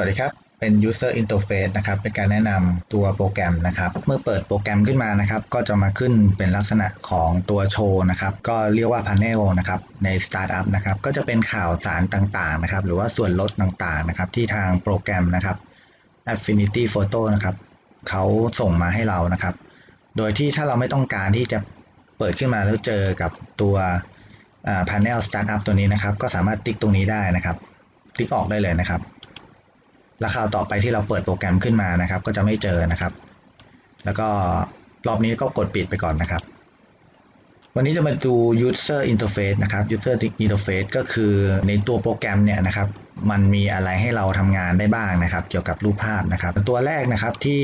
วัสดีครับ เป็น user interface นะครับ เป็นการแนะนำตัวโปรแกรมนะครับ เมื่อเปิดโปรแกรมขึ้นมานะครับ ก็จะมาขึ้นเป็นลักษณะของตัวโชว์นะครับ ก็เรียกว่า panel นะครับ ใน startup นะครับ ก็จะเป็นข่าวสารต่างๆนะครับ หรือว่าส่วนลดต่างๆนะครับ ที่ทางโปรแกรมนะครับ Affinity Photo นะครับเขาส่งมาให้เรานะครับ โดยที่ถ้าเราไม่ต้องการที่จะเปิดขึ้นมาแล้วเจอกับตัว panel startup ตัวนี้นะครับ ก็สามารถติ๊กตรงนี้ได้นะครับ ติ๊กออกได้เลยนะครับ แล้วคราวต่อไปที่เราเปิดโปรแกรมขึ้นมานะครับ ก็จะไม่เจอนะครับ แล้วก็รอบนี้ก็กดปิดไปก่อนนะครับ วันนี้จะมาดู user interface นะครับ user interface ก็คือในตัวโปรแกรมเนี่ยนะครับมันมีอะไรให้เราทำงานได้บ้างนะครับ เกี่ยวกับรูปภาพนะครับ ตัวแรกนะครับที่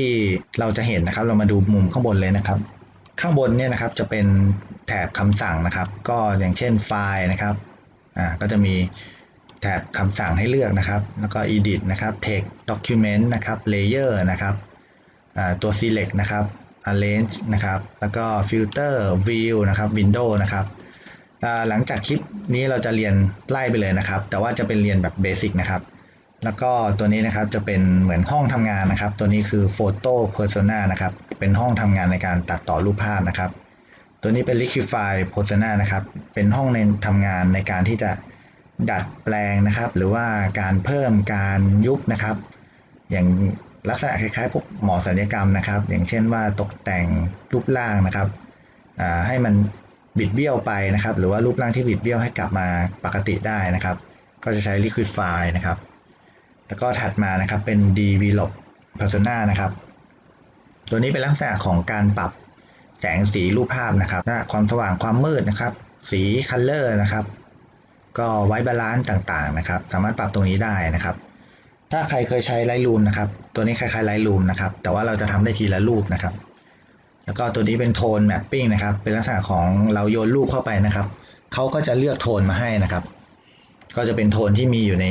เราจะเห็นนะครับ เรามาดูมุมข้างบนเลยนะครับ ข้างบนเนี่ยนะครับจะเป็นแถบคำสั่งนะครับ ก็อย่างเช่นไฟล์นะครับอ่าก็จะมี แถบคำสั่งให้เลือกนะครับ แล้วก็ edit นะครับ text document นะครับ layer นะครับตัว select นะครับ arrange นะครับ แล้วก็ filter view นะครับ window นะครับหลังจากคลิปนี้เราจะเรียนไล่ไปเลยนะครับ แต่ว่าจะเป็นเรียนแบบเบสิกนะครับ แล้วก็ตัวนี้นะครับจะเป็นเหมือนห้องทำงานนะครับ ตัวนี้คือ Photo Persona นะครับ เป็นห้องทำงานในการตัดต่อรูปภาพนะครับ ตัวนี้เป็น Liquify Persona นะครับ เป็นห้องในทำงานในการที่จะ ดัดแปลงนะครับ หรือว่าการเพิ่มการยุบนะครับ อย่างลักษณะคล้ายๆพวกหมอศัลยกรรมนะครับ อย่างเช่นว่าตกแต่งรูปร่างนะครับให้มันบิดเบี้ยวไปนะครับ หรือว่ารูปร่างที่บิดเบี้ยวให้กลับมาปกติได้นะครับ ก็จะใช้ Liquify นะครับ แล้วก็ถัดมานะครับเป็น develop persona นะครับ ตัวนี้เป็นลักษณะของการปรับแสงสีรูปภาพนะครับความสว่างความมืดนะครับ สี color นะครับ ก็ไว้บาลานซ์ต่างๆนะครับ สามารถปรับตรงนี้ได้นะครับ ถ้าใครเคยใช้ Lightroom นะครับ ตัวนี้คล้ายๆ Lightroom นะครับ แต่ว่าเราจะทำได้ทีละรูปนะครับ แล้วก็ตัวนี้เป็นโทน mapping นะครับ เป็นลักษณะของเราโยนรูปเข้าไปนะครับ เขาก็จะเลือกโทนมาให้นะครับ ก็จะเป็นโทนที่มีอยู่ใน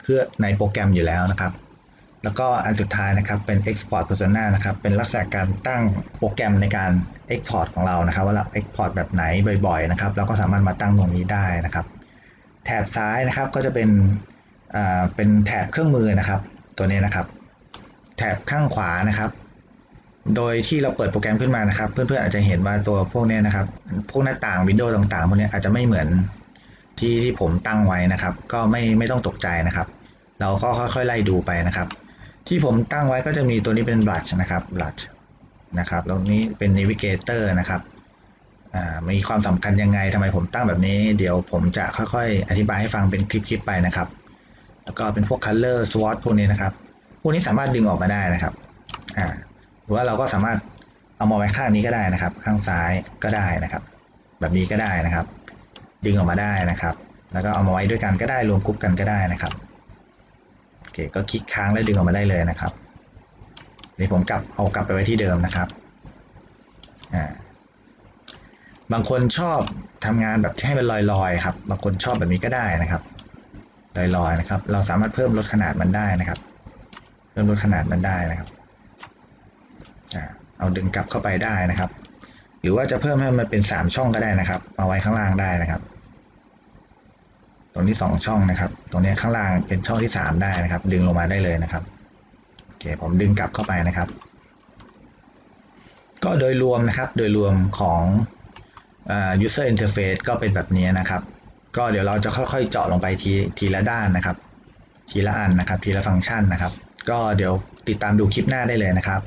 เครื่องในโปรแกรมอยู่แล้วนะครับ แล้วก็อันสุดท้ายนะครับ เป็น export persona นะครับ เป็นลักษณะการตั้งโปรแกรมในการ export ของเรานะครับ ว่าเรา export แบบไหนบ่อย ๆ นะครับ เราก็สามารถมาตั้งตรงนี้ได้นะครับ แถบซ้ายนะครับก็จะเป็นเป็นแถบเครื่องมือนะครับ ตัวนี้นะครับ แถบข้างขวานะครับ โดยที่เราเปิดโปรแกรมขึ้นมานะครับ เพื่อนๆอาจจะเห็นว่าตัวพวกนี้นะครับ พวกหน้าต่างวินโดว์ต่างๆพวกนี้อาจจะไม่เหมือนที่ที่ผมตั้งไว้นะครับ ก็ไม่ไม่ต้องตกใจนะครับ เราก็ค่อยๆไล่ดูไปนะครับ ที่ผมตั้งไว้ก็จะมีตัวนี้เป็น blush นะครับ blush นะครับแล้วนี้เป็น navigator นะครับ มีความสำคัญยังไงทำไมผมตั้งแบบนี้ เดี๋ยวผมจะค่อยๆ อธิบายให้ฟังเป็นคลิปๆไปนะครับ แล้วก็เป็นพวก color swatch พวกนี้นะครับ พวกนี้สามารถดึงออกมาได้นะครับอ่าหรือว่าเราก็สามารถเอามาไว้ข้างนี้ก็ได้นะครับ ข้างซ้ายก็ได้นะครับ แบบนี้ก็ได้นะครับ ดึงออกมาได้นะครับ แล้วก็เอามาไว้ด้วยกันก็ได้รวมกรุ๊ปกันก็ได้นะครับโอเคก็คลิกค้างแล้วดึงออกมาได้เลยนะครับนี่ผมกลับเอากลับไปไว้ที่เดิมนะครับ อ่า บางคนชอบทำงานแบบให้มันลอยๆครับ บางคนชอบแบบนี้ก็ได้นะครับ ลอยๆนะครับ เราสามารถเพิ่มลดขนาดมันได้นะครับ เพิ่มลดขนาดมันได้นะครับเอาดึงกลับเข้าไปได้นะครับ หรือว่าจะเพิ่มให้มันเป็นสามช่องก็ได้นะครับ เอาไว้ข้างล่างได้นะครับ ตรงนี้สองช่องนะครับ ตรงนี้ข้างล่างเป็นช่องที่สามได้นะครับ ดึงลงมาได้เลยนะครับโอเคผมดึงกลับเข้าไปนะครับ ก็โดยรวมนะครับ โดยรวมของ user interface ก็เป็นแบบนี้นะครับ ก็เดี๋ยวเราจะค่อยๆเจาะลงไปทีทีละด้านนะครับ ทีละอันนะครับ ทีละฟังก์ชันนะครับ ก็เดี๋ยวติดตามดูคลิปหน้าได้เลยนะครับ